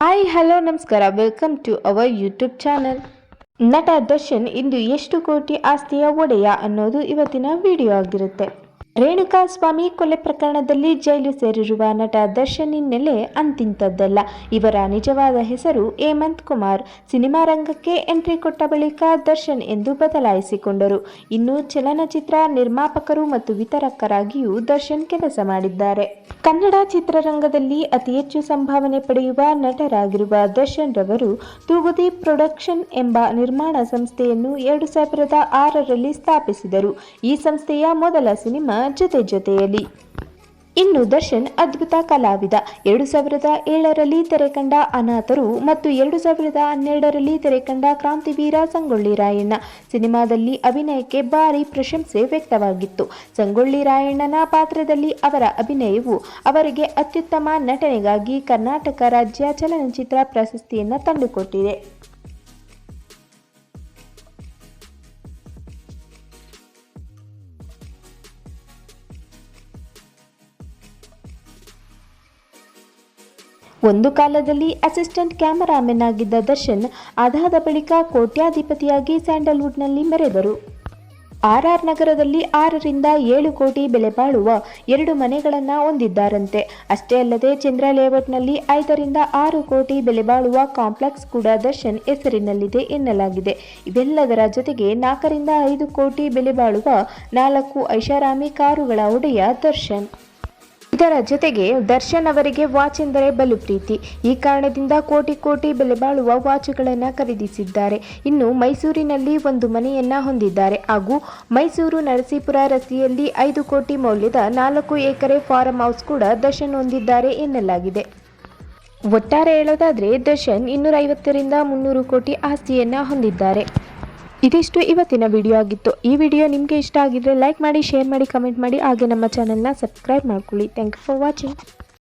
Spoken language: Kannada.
ಹಾಯ್ ಹಲೋ ನಮಸ್ಕಾರ. Welcome to our YouTube channel ನಟ ದರ್ಶನ್ ಇಂದು ಎಷ್ಟು ಕೋಟಿ ಆಸ್ತಿಯ ಒಡೆಯ ಅನ್ನೋದು ಇವತ್ತಿನ ವಿಡಿಯೋ ಆಗಿರುತ್ತೆ. ರೇಣುಕಾ ಸ್ವಾಮಿ ಕೊಲೆ ಪ್ರಕರಣದಲ್ಲಿ ಜೈಲು ಸೇರಿರುವ ನಟ ದರ್ಶನ್ ಹಿನ್ನೆಲೆ ಅಂತಿಂತದ್ದಲ್ಲ ಇವರ ನಿಜವಾದ ಹೆಸರು ಹೇಮಂತ್ ಕುಮಾರ್. ಸಿನಿಮಾ ರಂಗಕ್ಕೆ ಎಂಟ್ರಿ ಕೊಟ್ಟ ಬಳಿಕ ದರ್ಶನ್ ಎಂದು ಬದಲಾಯಿಸಿಕೊಂಡರು. ಇನ್ನು ಚಲನಚಿತ್ರ ನಿರ್ಮಾಪಕರು ಮತ್ತು ವಿತರಕರಾಗಿಯೂ ದರ್ಶನ್ ಕೆಲಸ ಮಾಡಿದ್ದಾರೆ. ಕನ್ನಡ ಚಿತ್ರರಂಗದಲ್ಲಿ ಅತಿ ಹೆಚ್ಚು ಸಂಭಾವನೆ ಪಡೆಯುವ ನಟರಾಗಿರುವ ದರ್ಶನ್ ರವರು ತೂಗುದಿ ಪ್ರೊಡಕ್ಷನ್ ಎಂಬ ನಿರ್ಮಾಣ ಸಂಸ್ಥೆಯನ್ನು ಎರಡು ಸಾವಿರದ ಆರರಲ್ಲಿ ಸ್ಥಾಪಿಸಿದರು. ಈ ಸಂಸ್ಥೆಯ ಮೊದಲ ಸಿನಿಮಾ ಜೊತೆ ಜೊತೆಯಲ್ಲಿ. ಇನ್ನು ದರ್ಶನ್ ಅದ್ಭುತ ಕಲಾವಿದ. ಎರಡು ಸಾವಿರದ ಏಳರಲ್ಲಿ ತೆರೆಕಂಡ ಅನಾಥರು ಮತ್ತು ಎರಡು ಸಾವಿರದ ಹನ್ನೆರಡರಲ್ಲಿ ತೆರೆಕಂಡ ಕ್ರಾಂತಿವೀರ ಸಂಗೊಳ್ಳಿ ರಾಯಣ್ಣ. ಸಿನಿಮಾದಲ್ಲಿ ಅಭಿನಯಕ್ಕೆ ಭಾರಿ ಪ್ರಶಂಸೆ ವ್ಯಕ್ತವಾಗಿತ್ತು. ಸಂಗೊಳ್ಳಿ ರಾಯಣ್ಣನ ಪಾತ್ರದಲ್ಲಿ ಅವರ ಅಭಿನಯವು ಅವರಿಗೆ ಅತ್ಯುತ್ತಮ ನಟನೆಗಾಗಿ ಕರ್ನಾಟಕ ರಾಜ್ಯ ಚಲನಚಿತ್ರ ಪ್ರಶಸ್ತಿಯನ್ನು ತಂದುಕೊಟ್ಟಿದೆ. ಒಂದು ಕಾಲದಲ್ಲಿ ಅಸಿಸ್ಟೆಂಟ್ ಕ್ಯಾಮರಾಮೆನ್ ಆಗಿದ್ದ ದರ್ಶನ್ ಅದಾದ ಬಳಿಕ ಕೋಟ್ಯಾಧಿಪತಿಯಾಗಿ ಸ್ಯಾಂಡಲ್ವುಡ್ನಲ್ಲಿ ಮೆರೆದರು. ಆರ್ ಆರ್ ನಗರದಲ್ಲಿ ಆರರಿಂದ ಏಳು ಕೋಟಿ ಬೆಲೆ ಬಾಳುವ ಎರಡು ಮನೆಗಳನ್ನು ಹೊಂದಿದ್ದಾರಂತೆ. ಅಷ್ಟೇ ಅಲ್ಲದೆ ಚಂದ್ರ ಲೇಔಟ್ನಲ್ಲಿ ಐದರಿಂದ ಆರು ಕೋಟಿ ಬೆಲೆ ಬಾಳುವ ಕಾಂಪ್ಲೆಕ್ಸ್ ಕೂಡ ದರ್ಶನ್ ಹೆಸರಿನಲ್ಲಿದೆ ಎನ್ನಲಾಗಿದೆ. ಇವೆಲ್ಲದರ ಜೊತೆಗೆ ನಾಲ್ಕರಿಂದ ಐದು ಕೋಟಿ ಬೆಲೆ ಬಾಳುವ ನಾಲ್ಕು ಐಷಾರಾಮಿ ಕಾರುಗಳ ಒಡೆಯ ದರ್ಶನ್. ಇದರ ಜೊತೆಗೆ ದರ್ಶನ್ ಅವರಿಗೆ ವಾಚ್ ಎಂದರೆ ಬಲು ಪ್ರೀತಿ. ಈ ಕಾರಣದಿಂದ ಕೋಟಿ ಕೋಟಿ ಬೆಲೆ ಬಾಳುವ ವಾಚುಗಳನ್ನು ಖರೀದಿಸಿದ್ದಾರೆ. ಇನ್ನು ಮೈಸೂರಿನಲ್ಲಿ ಒಂದು ಮನೆಯನ್ನ ಹೊಂದಿದ್ದಾರೆ. ಹಾಗೂ ಮೈಸೂರು ನರಸೀಪುರ ರಸ್ತೆಯಲ್ಲಿ ಐದು ಕೋಟಿ ಮೌಲ್ಯದ ನಾಲ್ಕು ಎಕರೆ ಫಾರ್ಮ್ ಹೌಸ್ ಕೂಡ ದರ್ಶನ್ ಹೊಂದಿದ್ದಾರೆ ಎನ್ನಲಾಗಿದೆ. ಒಟ್ಟಾರೆ ಹೇಳೋದಾದರೆ ದರ್ಶನ್ ಇನ್ನೂರೈವತ್ತರಿಂದ ಮುನ್ನೂರು ಕೋಟಿ ಆಸ್ತಿಯನ್ನ ಹೊಂದಿದ್ದಾರೆ. ಇದಿಷ್ಟು ಇವತ್ತಿನ ವಿಡಿಯೋ ಆಗಿತ್ತು. ಈ ವಿಡಿಯೋ ನಿಮಗೆ ಇಷ್ಟ ಆಗಿದ್ರೆ ಲೈಕ್ ಮಾಡಿ ಶೇರ್ ಮಾಡಿ ಕಮೆಂಟ್ ಮಾಡಿ. ಹಾಗೆ ನಮ್ಮ ಚಾನಲ್ನ ಸಬ್ಸ್ಕ್ರೈಬ್ ಮಾಡ್ಕೊಳ್ಳಿ. Thank you for watching